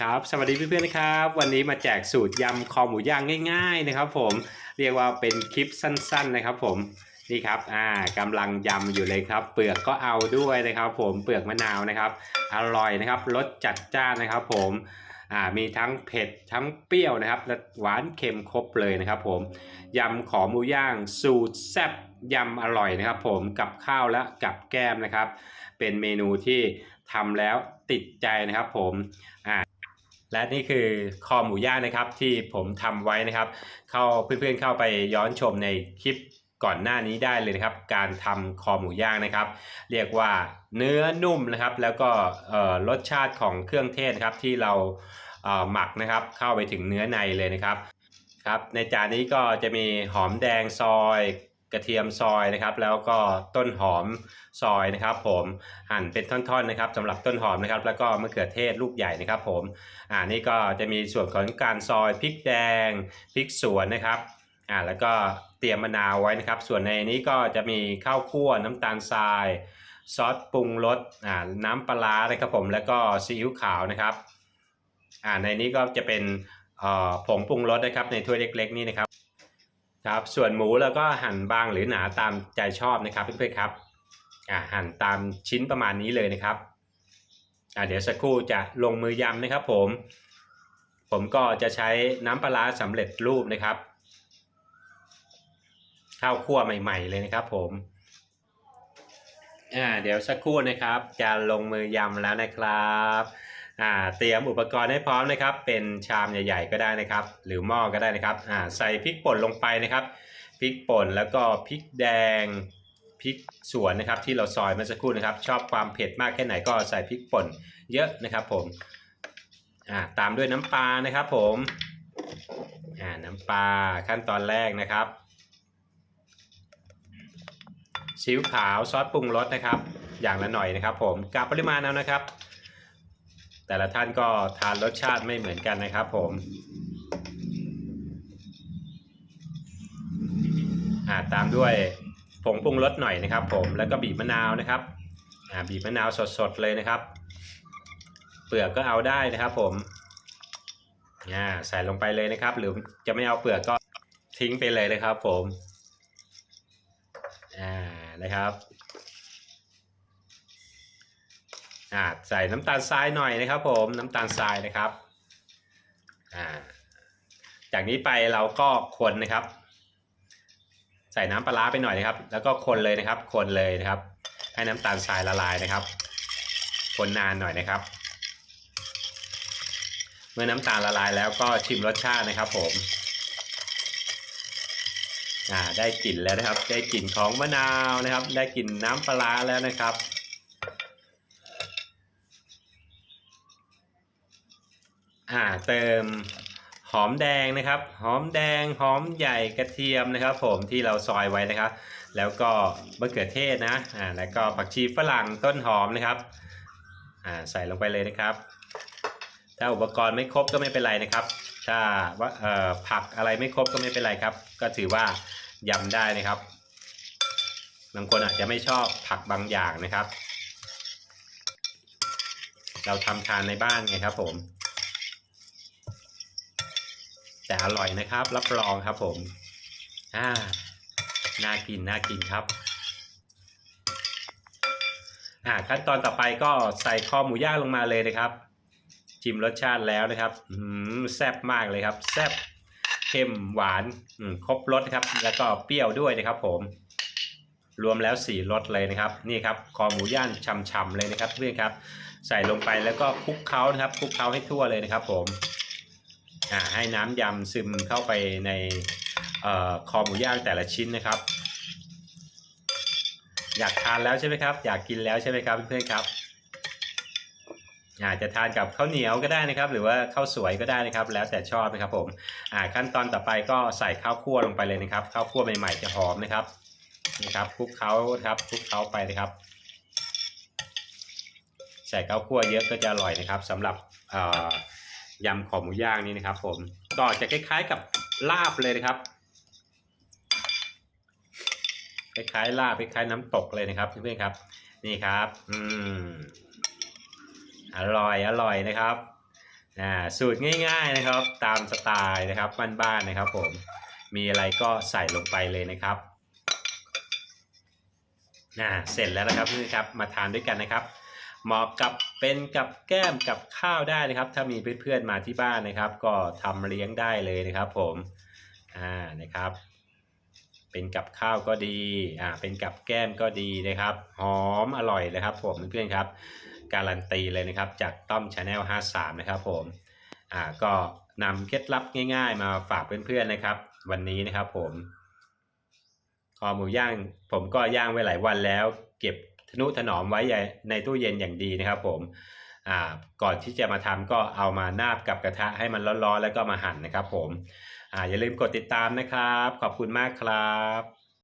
ครับสวัสดีเพื่อนๆนะครับ วันนี้มาแจกสูตรยำคอหมูย่างง่าย ๆ นะครับ ผมเรียกว่าเป็นคลิปสั้น ๆ นะครับ ผมนี่ครับอ่ากำลังยำอยู่เลยครับ เปลือกก็เอาด้วยนะครับ ผมเปลือกมะนาวนะครับอร่อยนะครับรสจัดจ้านนะครับ ผมอ่ามีทั้งเผ็ดทั้งเปรี้ยวนะครับและหวานเค็มครบเลยนะครับ ผมยำขอหมูย่าง สูตรแซ่บยำอร่อยนะครับ ผมกับข้าวและกับแก้มนะครับ เป็นเมนูที่ทำแล้วติดใจนะครับ ผมอ่า และนี่คือคอหมูย่างนะครับที่ผมทำไว้นะครับ เข้าเพื่อนๆเข้าไปย้อนชมในคลิปก่อนหน้านี้ได้เลยนะครับ การทำคอหมูย่างนะครับ เรียกว่าเนื้อนุ่มนะครับ แล้วก็เอ่อรสชาติของเครื่องเทศครับที่เราเอ่อหมักนะครับ เข้าไปถึงเนื้อในเลยนะครับครับในจานนี้ก็จะมีหอมแดงซอย กระเทียมซอยนะครับ แล้วก็ต้นหอมซอยนะครับ ผมหั่นเป็นท่อนๆนะครับสำหรับต้นหอมนะครับ แล้วก็มะเขือเทศลูกใหญ่นะครับ ผมอ่านี่ก็จะมีส่วนของการซอยพริกแดงพริกสวนนะครับอ่าแล้วก็เตรียมมะนาวไว้นะครับ ส่วนในนี้ก็จะมีข้าวคั่วน้ำตาลทรายซอสปรุงรสอ่าน้ำปลานะครับผมแล้วก็ซีอิ๊วขาวนะครับอ่าในนี้ก็จะเป็นอ่อผงปรุงรสนะครับในถ้วยเล็ก ๆ นี่นะครับ ครับส่วนหมูแล้วก็หั่นบางหรือหนาตามใจชอบนะครับเพื่อนๆครับอ่าหั่นตามชิ้นประมาณนี้เลยนะครับอ่าเดี๋ยวสักครู่จะลงมือยำนะครับ ผม ผมก็จะใช้น้ำปลาร้าสำเร็จรูปนะครับ ข้าวคั่วใหม่ ๆ เลยนะครับ ผมอ่าเดี๋ยวสักครู่นะครับ จะลงมือยำแล้วนะครับ อ่าเตรียมอุปกรณ์ให้พร้อมนะครับ เป็นชามใหญ่ ๆ ก็ได้นะครับ หรือหม้อก็ได้นะครับอ่าใส่พริกป่นลงไปนะครับพริกป่นแล้วก็พริกแดงพริกสวนนะครับ ที่เราซอยเมื่อสักครู่นะครับ ชอบความเผ็ดมากแค่ไหนก็ใส่พริกป่นเยอะนะครับ ผมอ่าตามด้วยน้ำปลานะครับ ผมอ่าน้ำปลาขั้นตอนแรกนะครับซีอิ๊วขาวซอสปรุงรสนะครับ อย่างละหน่อยนะครับ ผมกับปริมาณเอานะครับ แต่ละท่านก็ทานรสชาติไม่เหมือนกันนะครับผมอ่าตามด้วยผงปรุงรสหน่อยนะครับ ผมแล้วก็บีบมะนาวนะครับบีบมะนาวสดๆเลยนะครับ เปลือกก็เอาได้นะครับ ผมอ่ใส่ลงไปเลยนะครับ หรือจะไม่เอาเปลือกก็ทิ้งไปเลยนะครับ ผมอ่านะครับ อ่าใส่น้ำตาลทรายหน่อยนะครับผมน้ำตาลทรายนะครับอ่าจากนี้ไปเราก็คนนะครับ ใส่น้ำปลาร้าไปหน่อยนะครับ แล้วก็คนเลยนะครับ คนเลยนะครับ ให้น้ำตาลทรายละลายนะครับ คนนานหน่อยนะครับ เมื่อน้ำตาลละลายแล้วก็ชิมรสชาตินะครับ ผมอ่าได้กลิ่นแล้วนะครับ ได้กลิ่นของมะนาวนะครับ ได้กลิ่นน้ำปลาร้าแล้วนะครับ อ่าเติมหอมแดงนะครับ หอมแดงหอมใหญ่กระเทียมนะครับ ผมที่เราซอยไว้นะครับ แล้วก็มะเขือเทศนะอ่าแล้วก็ผักชีฝรั่งต้นหอมนะครับอ่าใส่ลงไปเลยนะครับ ถ้าอุปกรณ์ไม่ครบก็ไม่เป็นไรนะครับ ถ้าว่าเอ่อผักอะไรไม่ครบก็ไม่เป็นไรครับ ก็ถือว่ายำได้นะครับบางคนอาจจะไม่ชอบผักบางอย่างนะครับ เราทำทานในบ้านไงครับผม แต่อร่อยนะครับ รับรองครับผมอ่าน่ากินน่ากินครับอ่าขั้นตอนต่อไปก็ใส่คอหมูย่างลงมาเลยนะครับชิมรสชาติแล้วนะครับอืมแซ่บมากเลยครับ แซ่บเค็มหวานอืมครบรสครับ แล้วก็เปรี้ยวด้วยนะครับ ผม รวมแล้วสี่รสเลยนะครับ นี่ครับคอหมูย่างฉ่ำๆเลยนะครับเพื่อนครับ ใส่ลงไปแล้วก็คลุกเคล้านะครับคลุกเคล้าให้ทั่วเลยนะครับ ผม ให้น้ำยำซึมเข้าไปในออคอหมูย่างแต่ละชิ้นนะครับ อยากทานแล้วใช่ไหมครับ อยากกินแล้วใช่ไหมครับเพื่อนๆครับอาจจะทานกับข้าวเหนียวก็ได้นะครับ หรือว่าข้าวสวยก็ได้นะครับ แล้วแต่ชอบนะครับผมขั้นตอนต่อไปก็ใส่ข้าวคั่วลงไปเลยนะครับ ข้าวคั่วใหม่ๆจะหอมนะครับนี่ครับคลุกเคล้าครับคลุกเคล้าไปนะครับ ใส่ข้าวคั่วเยอะก็จะอร่อยนะครับสำหรับ ยำขอหมูย่างนี่นะครับ ผมก็จะคล้ายๆกับลาบเลยนะครับ คล้ายๆลาบคล้ายๆน้ำตกเลยนะครับเพื่อนๆครับ นี่ครับ อืมอร่อยอร่อยนะครับอ่าสูตรง่าย ๆนะครับ ตามสไตล์นะครับบ้านๆนะครับ ผมมีอะไรก็ใส่ลงไปเลยนะครับอ่าเสร็จแล้วนะครับนี่อนครับ มาทานด้วยกันนะครับ เหมาะกับเป็นกับแก้มกับข้าวได้นะครับ ถ้ามีเพื่อนๆมาที่บ้านนะครับ ก็ทำเลี้ยงได้เลยนะครับ ผมอ่านะครับ เป็นกับข้าวก็ดีอ่าเป็นกับแก้มก็ดีนะครับ หอมอร่อยเลยครับ ผมเพื่อนๆครับ การันตีเลยนะครับ จากต้อมชาแนล53 นะครับ ผมอ่าก็นำเคล็ดลับง่ายๆ มาฝากเพื่อนๆนะครับ วันนี้นะครับผมคอหมูย่างผมก็ย่างไว้หลายวันแล้ว เก็บ ทนุถนอมไว้ในตู้เย็นอย่างดีนะครับผมอ่าก่อนที่จะมาทำก็เอามานาบกับกระทะให้มันร้อนๆแล้วก็มาหั่นนะครับผมอ่าอย่าลืมกดติดตามนะครับ ขอบคุณมากครับ